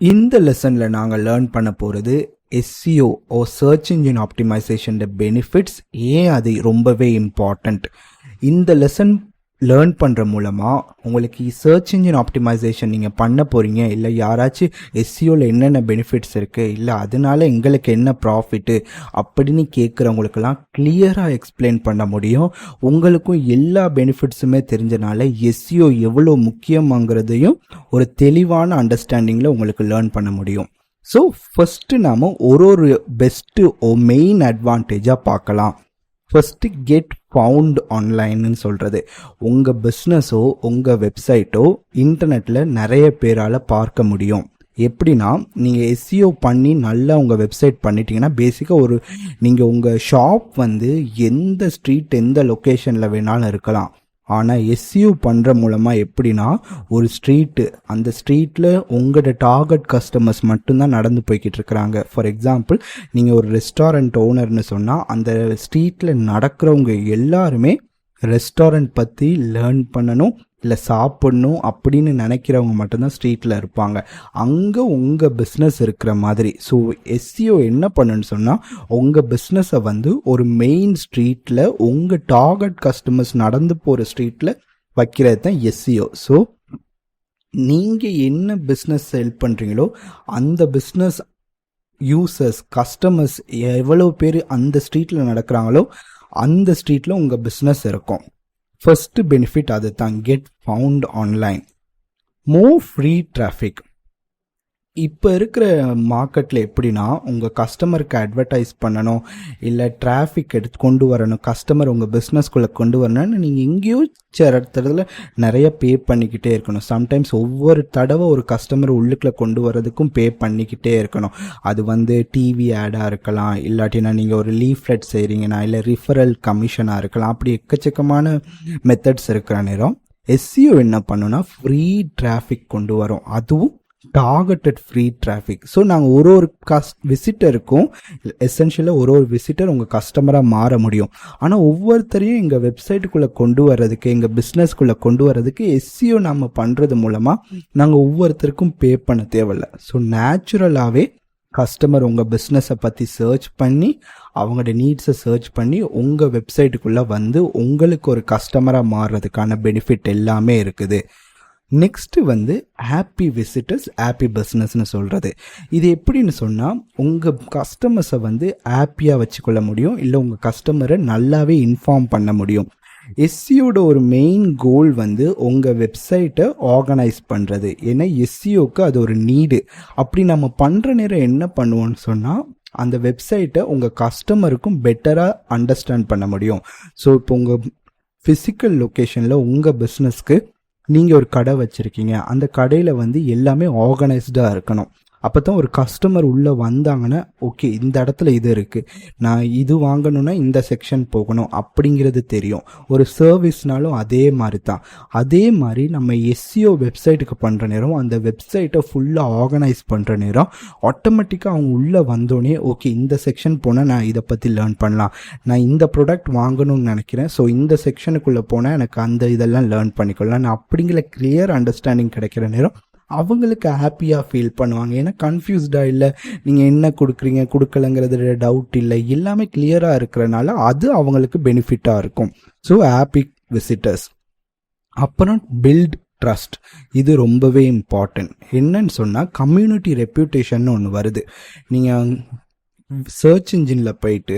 இந்த லெசனில் நாங்கள் லேர்ன் பண்ண போகிறது SEO oh search engine optimization benefits ஏன் அது ரொம்பவே இம்பார்ட்டண்ட் இந்த லெசன் லேர்ன் பண்ணுற மூலமாக உங்களுக்கு சர்ச் இன்ஜின் ஆப்டிமைசேஷன் நீங்கள் பண்ண போகிறீங்க இல்லை யாராச்சும் எஸ்சிஓவில் என்னென்ன பெனிஃபிட்ஸ் இருக்குது இல்லை அதனால எங்களுக்கு என்ன ப்ராஃபிட்டு அப்படின்னு கேட்குறவங்களுக்கெல்லாம் கிளியராக எக்ஸ்பிளைன் பண்ண முடியும். உங்களுக்கும் எல்லா பெனிஃபிட்ஸுமே தெரிஞ்சனால எஸ்சிஓ எவ்வளோ முக்கியமாங்கிறதையும் ஒரு தெளிவான அண்டர்ஸ்டாண்டிங்கில் உங்களுக்கு லேர்ன் பண்ண முடியும். ஸோ ஃபஸ்ட்டு நாம் ஒரு ஒரு பெஸ்ட்டு மெயின் அட்வான்டேஜாக பார்க்கலாம். ஃபஸ்ட்டு கெட் ஃபவுண்ட் ஆன்லைன்னு சொல்கிறது உங்கள் பிஸ்னஸோ உங்கள் வெப்சைட்டோ இன்டர்நெட்டில் நிறைய பேரால் பார்க்க முடியும். எப்படின்னா நீங்கள் எஸ்சிஓ பண்ணி நல்லா உங்கள் வெப்சைட் பண்ணிட்டீங்கன்னா பேசிக்காக ஒரு நீங்கள் உங்கள் ஷாப் வந்து எந்த ஸ்ட்ரீட் எந்த லொக்கேஷனில் வேணாலும் இருக்கலாம். ஆனால் எஸ்யூ பண்ணுற மூலமாக எப்படின்னா ஒரு ஸ்ட்ரீட்டு அந்த ஸ்ட்ரீட்டில் உங்களோட டார்கெட் கஸ்டமர்ஸ் மட்டும்தான் நடந்து போய்கிட்டு இருக்கிறாங்க. ஃபார் எக்ஸாம்பிள் நீங்கள் ஒரு ரெஸ்டாரண்ட் ஓனர்னு சொன்னால் அந்த ஸ்ட்ரீட்டில் நடக்கிறவங்க எல்லாருமே ரெஸ்டாரண்ட் பற்றி லேர்ன் பண்ணணும். இல்லை சாப்பிடணும் அப்படின்னு நினைக்கிறவங்க மட்டும்தான் ஸ்ட்ரீட்டில் இருப்பாங்க. அங்கே உங்கள் பிஸ்னஸ் இருக்கிற மாதிரி. ஸோ எஸ்சிஓ என்ன பண்ணுன்னு சொன்னால் உங்கள் பிஸ்னஸை வந்து ஒரு மெயின் ஸ்ட்ரீட்டில் உங்கள் டார்கெட் கஸ்டமர்ஸ் நடந்து போகிற ஸ்ட்ரீட்டில் வைக்கிறது தான் எஸ்சிஓ ஸோ நீங்கள் என்ன பிஸ்னஸ் செல் பண்ணுறீங்களோ அந்த பிஸ்னஸ் யூசர்ஸ் கஸ்டமர்ஸ் எவ்வளோ பேர் அந்த ஸ்ட்ரீட்டில் நடக்கிறாங்களோ அந்த ஸ்ட்ரீட்டில் உங்கள் பிஸ்னஸ் இருக்கும். ஃபர்ஸ்ட் பெனிஃபிட் அது தான் get found online more free traffic இப்போ இருக்கிற மார்க்கெட்டில் எப்படின்னா உங்கள் கஸ்டமருக்கு அட்வர்டைஸ் பண்ணணும் இல்லை டிராஃபிக் எடுத்து கொண்டு வரணும் கஸ்டமர் உங்கள் பிஸ்னஸ்குள்ளே கொண்டு வரணும்னு நீங்கள் எங்கேயோ இடத்துல நிறைய பே பண்ணிக்கிட்டே இருக்கணும். சம்டைம்ஸ் ஒவ்வொரு தடவை ஒரு கஸ்டமர் உள்ளுக்குள்ளே கொண்டு வரதுக்கும் பே பண்ணிக்கிட்டே இருக்கணும். அது வந்து டிவி ஆடாக இருக்கலாம் இல்லாட்டினா நீங்கள் ஒரு லீஃப்லெட் செய்கிறீங்கன்னா இல்லை ரிஃபரல் கமிஷனாக இருக்கலாம் அப்படி எக்கச்சக்கமான மெத்தட்ஸ் இருக்கிற நேரம் எஸ்சிஓ என்ன பண்ணுன்னா ஃப்ரீ டிராஃபிக் கொண்டு வரும். அதுவும் டார்கெட்டட் ஃப்ரீ டிராஃபிக் ஸோ நாங்கள் ஒரு ஒரு கஸ் விசிட்டருக்கும் எசென்ஷியலாக ஒரு ஒரு விசிட்டர் உங்கள் கஸ்டமராக மாற முடியும். ஆனால் ஒவ்வொருத்தரையும் எங்கள் வெப்சைட்டுக்குள்ளே கொண்டு வர்றதுக்கு எங்கள் பிஸ்னஸ்க்குள்ளே கொண்டு வர்றதுக்கு எஸ்சிஓ நம்ம பண்ணுறது மூலமாக நாங்கள் ஒவ்வொருத்தருக்கும் பே பண்ண தேவையில்லை. ஸோ நேச்சுரலாகவே கஸ்டமர் உங்கள் பிஸ்னஸை பற்றி சர்ச் பண்ணி அவங்களோட நீட்ஸை சர்ச் பண்ணி உங்கள் வெப்சைட்டுக்குள்ளே வந்து உங்களுக்கு ஒரு கஸ்டமராக மாறுறதுக்கான பெனிஃபிட் எல்லாமே இருக்குது. நெக்ஸ்ட்டு வந்து ஹாப்பி விசிட்டர்ஸ் ஹாப்பி பிஸ்னஸ்னு சொல்கிறது இது எப்படின்னு சொன்னால் உங்கள் கஸ்டமர்ஸை வந்து ஹாப்பியாக வச்சுக்கொள்ள முடியும் இல்லை உங்கள் கஸ்டமரை நல்லாவே இன்ஃபார்ம் பண்ண முடியும். எஸ்சியோட ஒரு மெயின் கோல் வந்து உங்கள் வெப்சைட்டை ஆர்கனைஸ் பண்ணுறது ஏன்னா எஸ்சிஓக்கு அது ஒரு நீடு அப்படி நம்ம பண்ணுற நேரம் என்ன பண்ணுவோம்னு சொன்னால் அந்த வெப்சைட்டை உங்கள் கஸ்டமருக்கும் பெட்டராக அண்டர்ஸ்டாண்ட் பண்ண முடியும். ஸோ இப்போ உங்கள் ஃபிசிக்கல் லொக்கேஷனில் உங்கள் பிஸ்னஸ்க்கு நீங்கள் ஒரு கடை வச்சுருக்கீங்க. அந்த கடையில் வந்து எல்லாமே ஆர்கனைஸ்டாக இருக்கணும். அப்போ தான் ஒரு கஸ்டமர் உள்ளே வந்தாங்கன்னா ஓகே இந்த இடத்துல இது இருக்குது நான் இது வாங்கணுன்னா இந்த செக்ஷன் போகணும் அப்படிங்கிறது தெரியும். ஒரு சர்வீஸ்னாலும் அதே மாதிரி தான் அதே மாதிரி நம்ம எஸ்சிஓ வெப்சைட்டுக்கு பண்ணுற நேரம் அந்த வெப்சைட்டை ஃபுல்லாக ஆர்கனைஸ் பண்ணுற நேரம் ஆட்டோமேட்டிக்காக அவங்க உள்ளே வந்தோடனே ஓகே இந்த செக்ஷன் போனால் நான் இதை பற்றி லேர்ன் பண்ணலாம். நான் இந்த ப்ராடக்ட் வாங்கணும்னு நினைக்கிறேன் ஸோ இந்த செக்ஷனுக்குள்ளே போனால் எனக்கு அந்த இதெல்லாம் லேர்ன் பண்ணிக்கலாம். நான் அப்படிங்கிற கிளியர் அண்டர்ஸ்டாண்டிங் கிடைக்கிற நேரம் அவங்களுக்கு ஹாப்பியாக ஃபீல் பண்ணுவாங்க. ஏன்னா கன்ஃபியூஸ்டாக இல்லை. நீங்கள் என்ன கொடுக்குறீங்க கொடுக்கலங்கிறது டவுட் இல்லை. எல்லாமே கிளியராக இருக்கிறனால அது அவங்களுக்கு பெனிஃபிட்டாக இருக்கும். ஸோ ஹாப்பி விசிட்டர்ஸ் அப்புறம் பில்ட் ட்ரஸ்ட் இது ரொம்பவே இம்பார்ட்டன்ட் என்னன்னு சொன்னால் கம்யூனிட்டி ரெப்யூட்டேஷன் ஒன்று வருது. நீங்கள் சர்ச் இன்ஜினில் போயிட்டு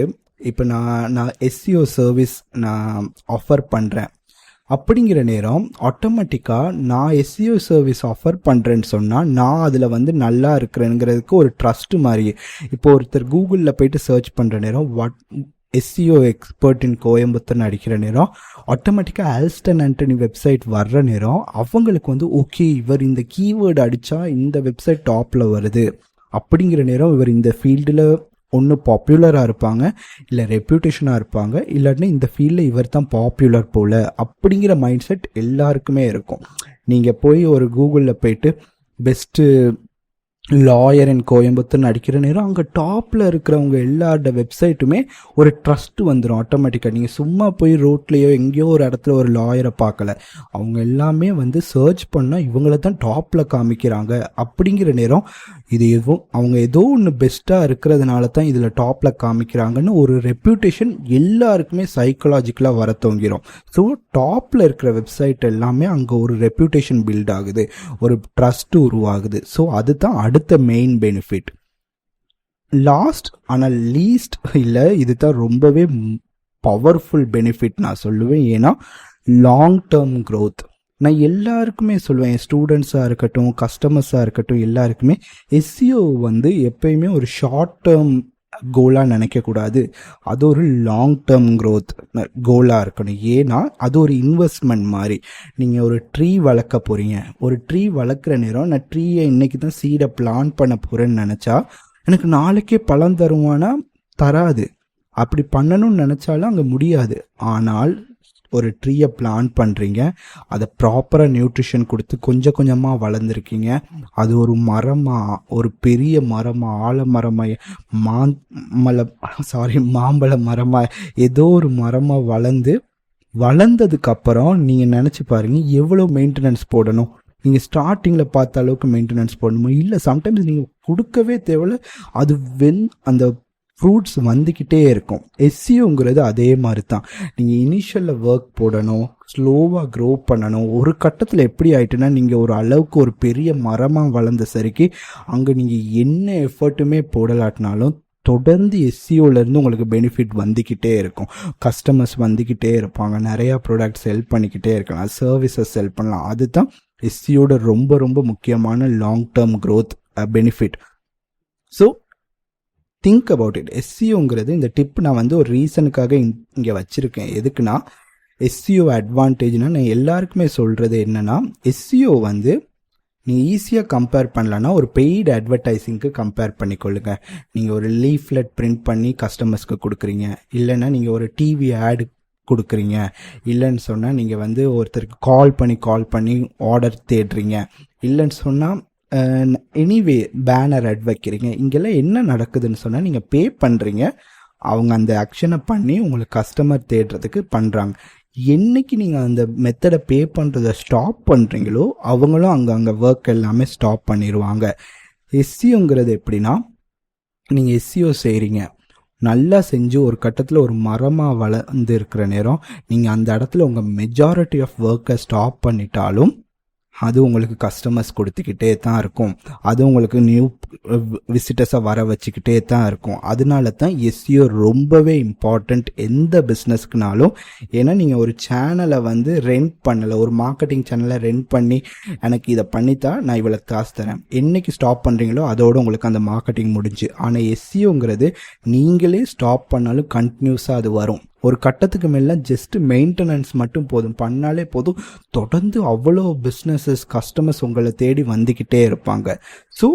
இப்போ நான் நான் எஸ்சிஓ சர்வீஸ் நான் ஆஃபர் பண்ணுறேன் அப்படிங்கிற நேரம் ஆட்டோமேட்டிக்காக நான் எஸ்சிஓ சர்வீஸ் ஆஃபர் பண்ணுறேன்னு சொன்னால் நான் அதில் வந்து நல்லா இருக்கிறேங்கிறதுக்கு ஒரு ட்ரஸ்ட்டு மாதிரி. இப்போ ஒருத்தர் கூகுளில் போயிட்டு சர்ச் பண்ணுற நேரம் what S E O expert in கோயம்புத்தூர்னு அடிக்கிற நேரம் ஆட்டோமேட்டிக்காக ஆல்ஸ்டன் ஆண்டனி வெப்சைட் வர்ற நேரம் அவங்களுக்கு வந்து ஓகே இவர் இந்த கீவேர்டு அடித்தா இந்த வெப்சைட் டாப்பில் வருது. அப்படிங்கிற நேரம் இவர் இந்த ஃபீல்டில் ஒன்று பாப்புலராக இருப்பாங்க இல்லை ரெப்யூட்டேஷனாக இருப்பாங்க இல்லாட்டினா இந்த ஃபீல்டில் இவர் தான் பாப்புலர் போல் அப்படிங்கிற மைண்ட் செட் எல்லாருக்குமே இருக்கும். நீங்கள் போய் ஒரு கூகுளில் போயிட்டு பெஸ்ட்டு லாயர் இன் கோயம்புத்தூர் அடிக்கிற நேரம் அங்கே டாப்பில் இருக்கிறவங்க எல்லாரோட வெப்சைட்டுமே ஒரு ட்ரஸ்ட் வந்துடும் ஆட்டோமேட்டிக்காக நீங்கள் சும்மா போய் ரோட்லேயோ எங்கேயோ ஒரு இடத்துல ஒரு லாயரை பார்க்கல. அவங்க எல்லாமே வந்து சர்ச் பண்ணால் இவங்கள தான் டாப்பில் காமிக்கிறாங்க. அப்படிங்கிற நேரம் இது எதுவும் அவங்க ஏதோ ஒன்று பெஸ்ட்டாக இருக்கிறதுனால தான் இதில் டாப்பில் காமிக்கிறாங்கன்னு ஒரு ரெப்யூட்டேஷன் எல்லாருக்குமே சைக்கலாஜிக்கலாக வர தோங்கிடும் ஸோ டாப்பில் இருக்கிற வெப்சைட் எல்லாமே அங்கே ஒரு ரெப்யூட்டேஷன் பில்ட் ஆகுது. ஒரு ட்ரஸ்ட் உருவாகுது. ஸோ அதுதான் அடுத்த மெயின் பெனிஃபிட் லாஸ்ட் ஆனால் லீஸ்ட் இல்லை இதுதான் ரொம்பவே பவர்ஃபுல் பெனிஃபிட் நான் சொல்லுவேன். ஏன்னா லாங் டேர்ம் க்ரோத் நான் எல்லாருக்குமே சொல்லுவேன் என் ஸ்டூடெண்ட்ஸாக இருக்கட்டும் கஸ்டமர்ஸாக இருக்கட்டும் எல்லாருக்குமே எஸ்சிஓ வந்து எப்பயுமே ஒரு ஷார்ட் டேர்ம் கோலாக நினைக்கக்கூடாது. அது ஒரு லாங் டேர்ம் க்ரோத் கோலாக இருக்கணும். ஏன்னா அது ஒரு இன்வெஸ்ட்மெண்ட் மாதிரி. நீங்கள் ஒரு ட்ரீ வளர்க்க போகிறீங்க ஒரு ட்ரீ வளர்க்குற நேரம் நான் ட்ரீயை இன்னைக்கு தான் சீடை பிளான் பண்ண போகிறேன்னு நினச்சா எனக்கு நாளைக்கே பழம் தருவானா? தராது. அப்படி பண்ணணும்னு நினச்சாலும் அங்கே முடியாது. ஆனால் ஒரு ட்ரீயை பிளான் பண்ணுறீங்க அதை ப்ராப்பராக நியூட்ரிஷன் கொடுத்து கொஞ்சம் கொஞ்சமாக வளர்ந்துருக்கீங்க. அது ஒரு மரமாக ஒரு பெரிய மரமாக ஆலமரமாக மாம்பழ சாரி மாம்பழ மரமாக ஏதோ ஒரு மரமாக வளர்ந்து வளர்ந்ததுக்கப்புறம் நீங்கள் நினச்சி பாருங்க எவ்வளோ மெயின்டெனன்ஸ் போடணும். நீங்கள் ஸ்டார்டிங்கில் பார்த்த அளவுக்கு மெயின்டெனன்ஸ் போடணுமா? இல்லை சம்டைம்ஸ் நீங்கள் கொடுக்கவே தேவையில்ல. அது வென் அந்த ஃப்ரூட்ஸ் வந்துக்கிட்டே இருக்கும். எஸ்சியுங்கிறது அதே மாதிரி தான் நீங்கள் இனிஷியலில் ஒர்க் போடணும் ஸ்லோவாக க்ரோ பண்ணணும். ஒரு கட்டத்தில் எப்படி ஆயிட்டுன்னா நீங்கள் ஒரு அளவுக்கு ஒரு பெரிய மரமாக வளர்ந்த சரிக்கு அங்கே நீங்கள் என்ன எஃபர்ட்டுமே போடலாட்டினாலும் தொடர்ந்து எஸ்சிஓலேருந்து உங்களுக்கு பெனிஃபிட் வந்துக்கிட்டே இருக்கும். கஸ்டமர்ஸ் வந்துக்கிட்டே இருப்பாங்க. நிறையா ப்ராடக்ட் செல் பண்ணிக்கிட்டே இருக்கலாம். சர்வீசஸ் செல் பண்ணலாம். அதுதான் எஸ்சியோட ரொம்ப ரொம்ப முக்கியமான long term growth benefit so think about it எஸ்சியுங்கிறது இந்த டிப் நான் வந்து ஒரு ரீசனுக்காக இங்கே வச்சுருக்கேன். எதுக்குன்னா எஸ்சிஓ அட்வான்டேஜ்னால் நான் எல்லாருக்குமே சொல்கிறது என்னென்னா எஸ்சிஓ வந்து நீங்கள் ஈஸியாக கம்பேர் பண்ணலன்னா ஒரு பெய்டு அட்வர்டைஸிங்க்கு கம்பேர் பண்ணிக்கொள்ளுங்க. நீங்கள் ஒரு லீஃப்லெட் பிரிண்ட் பண்ணி கஸ்டமர்ஸ்க்கு கொடுக்குறீங்க. இல்லைன்னா நீங்கள் ஒரு டிவி ஆடு கொடுக்குறீங்க. இல்லைன்னு சொன்னால் நீங்கள் வந்து ஒருத்தருக்கு கால் பண்ணி கால் பண்ணி ஆர்டர் தேடுறீங்க. இல்லைன்னு சொன்னால் எனிவே பேனர் அட் வைக்கிறீங்க. இங்கெல்லாம் என்ன நடக்குதுன்னு சொன்னால் நீங்கள் பே பண்ணுறீங்க அவங்க அந்த ஆக்ஷனை பண்ணி உங்களுக்கு கஸ்டமர் தேடுறதுக்கு பண்ணுறாங்க என்னைக்கு நீங்கள் அந்த மெத்தடை பே பண்ணுறதை ஸ்டாப் பண்ணுறீங்களோ அவங்களும் அங்கே அங்கே ஒர்க் எல்லாமே ஸ்டாப் பண்ணிடுவாங்க எஸ்சியோங்கிறது எப்படின்னா நீங்கள் எஸ்சிஓ செய்கிறீங்க நல்லா செஞ்சு ஒரு கட்டத்தில் ஒரு மரமாக வளர்ந்து இருக்கிற நேரம் நீங்கள் அந்த இடத்துல உங்கள் மெஜாரிட்டி ஆஃப் ஒர்க்கை ஸ்டாப் பண்ணிட்டாலும் அது உங்களுக்கு கஸ்டமர்ஸ் கொடுத்துக்கிட்டே தான் இருக்கும். அது உங்களுக்கு நியூ விசிட்டர்ஸை வர வச்சுக்கிட்டே தான் இருக்கும். அதனால தான் எஸ்சிஓ ரொம்பவே இம்பார்ட்டண்ட் எந்த பிஸ்னஸ்க்குனாலும் ஏன்னா நீங்கள் ஒரு சேனலை வந்து ரெண்ட் பண்ணலை ஒரு மார்க்கெட்டிங் சேனலை ரெண்ட் பண்ணி எனக்கு இதை பண்ணித்தான் நான் இவ்வளோ காசு தரேன். என்னைக்கு ஸ்டாப் பண்ணுறீங்களோ அதோட உங்களுக்கு அந்த மார்க்கெட்டிங் முடிஞ்சு. ஆனால் எஸ்சிஓங்கிறது நீங்களே ஸ்டாப் பண்ணாலும் கண்டினியூஸாக அது வரும். ஒரு கட்டத்துக்கு மேலே ஜஸ்ட் மெயின்டெனன்ஸ் மட்டும் போதும். பண்ணாலே போதும். தொடர்ந்து அவ்வளோ பிஸ்னஸஸ் கஸ்டமர்ஸ் உங்களை தேடி வந்துக்கிட்டே இருப்பாங்க. ஸோ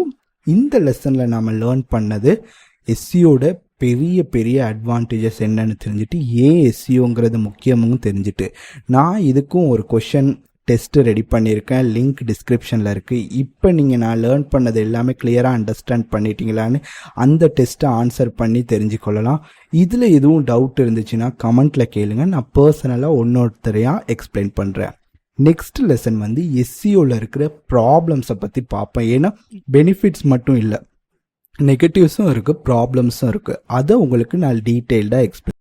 இந்த லெசனில் நாம் லேர்ன் பண்ணது எஸ்சியோட பெரிய பெரிய அட்வான்டேஜஸ் என்னன்னு தெரிஞ்சுட்டு ஏன் எஸ்சிஓங்கிறது முக்கியமும் தெரிஞ்சுட்டு. நான் இதுக்கும் ஒரு கொஷன் டெஸ்ட்டு ரெடி பண்ணியிருக்கேன். லிங்க் டிஸ்கிரிப்ஷனில் இருக்குது இப்போ நீங்கள் நான் லேர்ன் பண்ணது எல்லாமே கிளியராக அண்டர்ஸ்டாண்ட் பண்ணிட்டீங்களான்னு அந்த டெஸ்ட்டை ஆன்சர் பண்ணி தெரிஞ்சுக்கொள்ளலாம் இதில் எதுவும் டவுட் இருந்துச்சுன்னா கமெண்ட்டில் கேளுங்க. நான் பர்சனலாக ஒன்னொருத்தரையாக எக்ஸ்பிளைன் பண்ணுறேன் நெக்ஸ்ட் லெசன் வந்து எஸ்சிஓவில் இருக்கிற ப்ராப்ளம்ஸை பற்றி பார்ப்பேன். ஏன்னா பெனிஃபிட்ஸ் மட்டும் இல்லை நெகட்டிவ்ஸும் இருக்குது ப்ராப்ளம்ஸும் இருக்குது அதை உங்களுக்கு நான் டீட்டெயில்டாக எக்ஸ்பிளைன்